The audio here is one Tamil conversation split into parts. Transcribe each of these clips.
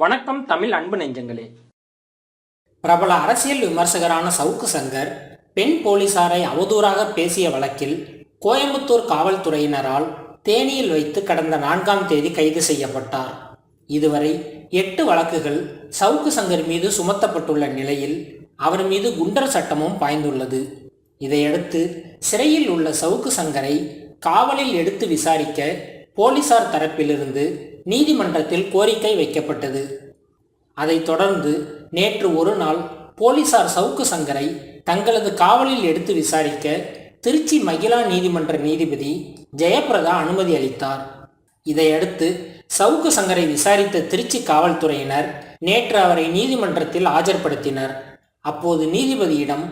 வணக்கம் தமிழ் அன்பு நெஞ்சங்களே. பிரபல அரசியல் விமர்சகரான சவுக்கு சங்கர் பெண் போலீசாரை அவதூறாக பேசிய வழக்கில் கோயம்புத்தூர் காவல்துறையினரால் தேனியில் வைத்து கடந்த நான்காம் தேதி கைது செய்யப்பட்டார். இதுவரை எட்டு வழக்குகள் சவுக்கு சங்கர் மீது சுமத்தப்பட்டுள்ள நிலையில் அவர் மீது குண்டர் சட்டமும் பாய்ந்துள்ளது. இதையடுத்து சிறையில் உள்ள சவுக்கு சங்கரை காவலில் எடுத்து விசாரிக்க போலீசார் தரப்பிலிருந்து நீதிமன்றத்தில் கோரிக்கை வைக்கப்பட்டது. அதைத் தொடர்ந்து நேற்று ஒரு நாள் போலீசார் சவுக்கு சங்கரை தங்களது காவலில் எடுத்து விசாரிக்க திருச்சி மகிழா நீதிமன்ற நீதிபதி ஜெயபிரதா அனுமதி அளித்தார். இதையடுத்து சவுக்கு சங்கரை விசாரித்த திருச்சி காவல்துறையினர் நேற்று அவரை நீதிமன்றத்தில் ஆஜர்படுத்தினர். அப்போது நீதிபதியிடம்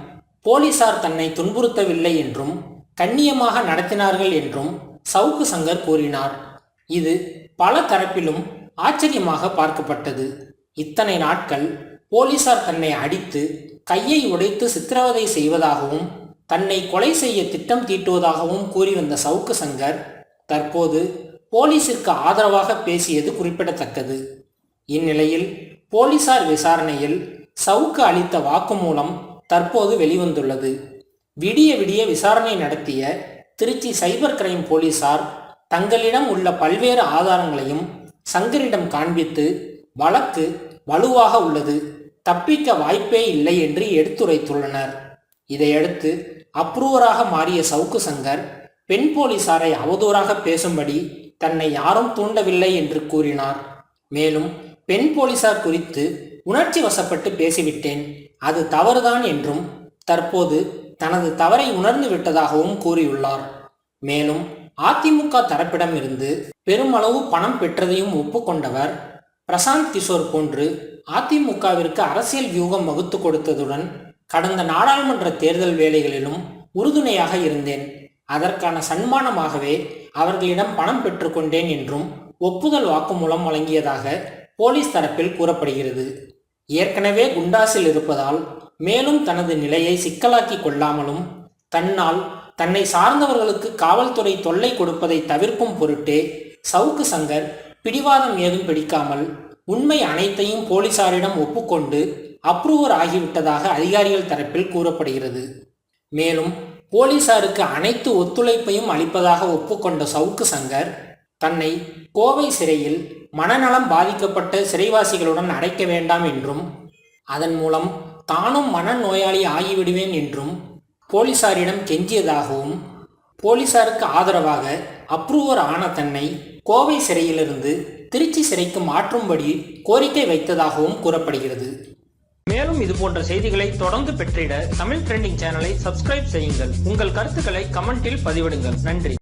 போலீசார் தன்னை துன்புறுத்தவில்லை என்றும் கண்ணியமாக நடத்தினார்கள் என்றும் சவுக்கு சங்கர் கூறினார். இது பல தரப்பிலும் ஆச்சரியமாக பார்க்கப்பட்டது. இத்தனை நாட்கள் போலீசார் தன்னை அடித்து கையை உடைத்து சித்திரவதை செய்வதாகவும் தன்னை கொலை செய்ய திட்டம் தீட்டுவதாகவும் கூறி வந்த சவுக்கு சங்கர் தற்போது போலீசிற்கு ஆதரவாக பேசியது குறிப்பிடத்தக்கது. இந்நிலையில் போலீசார் விசாரணையில் சவுக்கு அளித்த வாக்குமூலம் தற்போது வெளிவந்துள்ளது. விடிய விடிய விசாரணை நடத்திய திருச்சி சைபர் கிரைம் போலீசார் தங்களிடம் உள்ள பல்வேறு ஆதாரங்களையும் சங்கரிடம் காண்பித்து வழக்கு வலுவாக உள்ளது. தப்பிக்க வாய்ப்பே இல்லை என்று எடுத்துரைத்துள்ளனர். இதையடுத்து அப்ரூவராக மாறிய சவுக்கு சங்கர் பெண் போலீசாரை அவதூறாக பேசும்படி தன்னை யாரும் தூண்டவில்லை என்று கூறினார். மேலும் பெண் போலீசார் குறித்து உணர்ச்சி வசப்பட்டு பேசிவிட்டேன். அது தவறுதான் என்றும் தற்போது தனது தவறை உணர்ந்து விட்டதாகவும் கூறியுள்ளார். மேலும் அதிமுக தரப்பிடம் இருந்து பெருமளவு பணம் பெற்றதையும் ஒப்புக்கொண்டவர் பிரசாந்த் கிஷோர் போன்று அதிமுகவிற்கு அரசியல் வியூகம் வகுத்து கொடுத்ததுடன் கடந்த நாடாளுமன்ற தேர்தல் வேலைகளிலும் உறுதுணையாக இருந்தேன். அதற்கான சன்மானமாகவே அவர்களிடம் பணம் பெற்றுக்கொண்டேன் என்றும் ஒப்புதல் வாக்குமூலம் வழங்கியதாக போலீஸ் தரப்பில் கூறப்படுகிறது. ஏற்கனவே குண்டாசில் இருப்பதால் மேலும் தனது நிலையை சிக்கலாக்கி கொள்ளாமலும் தன்னால் தன்னை சார்ந்தவர்களுக்கு காவல்துறை தொல்லை கொடுப்பதை தவிர்க்கும் பொருட்டே சவுக்கு சங்கர் பிடிவாதம் ஏதும் பிடிக்காமல் உண்மை அனைத்தையும் போலீசாரிடம் ஒப்புக்கொண்டு அப்ரூவர் ஆகிவிட்டதாக அதிகாரிகள் தரப்பில் கூறப்படுகிறது. மேலும் போலீசாருக்கு அனைத்து ஒத்துழைப்பையும் அளிப்பதாக ஒப்புக்கொண்ட சவுக்கு சங்கர் தன்னை கோவை சிறையில் மனநலம் பாதிக்கப்பட்ட சிறைவாசிகளுடன் அடைக்க வேண்டாம் என்றும் அதன் மூலம் தானும் மனநோயாளி ஆகிவிடுவேன் என்றும் போலீசாரிடம் கெஞ்சியதாகவும் போலீசாருக்கு ஆதரவாக அப்ரூவர் ஆன தன்னை கோவை சிறையிலிருந்து திருச்சி சிறைக்கு மாற்றும்படி கோரிக்கை வைத்ததாகவும் கூறப்படுகிறது. மேலும் இது போன்ற செய்திகளை தொடர்ந்து பெற்றிட தமிழ் ட்ரெண்டிங் சேனலை சப்ஸ்கிரைப் செய்யுங்கள். உங்கள் கருத்துக்களை கமெண்டில் பதிவிடுங்கள். நன்றி.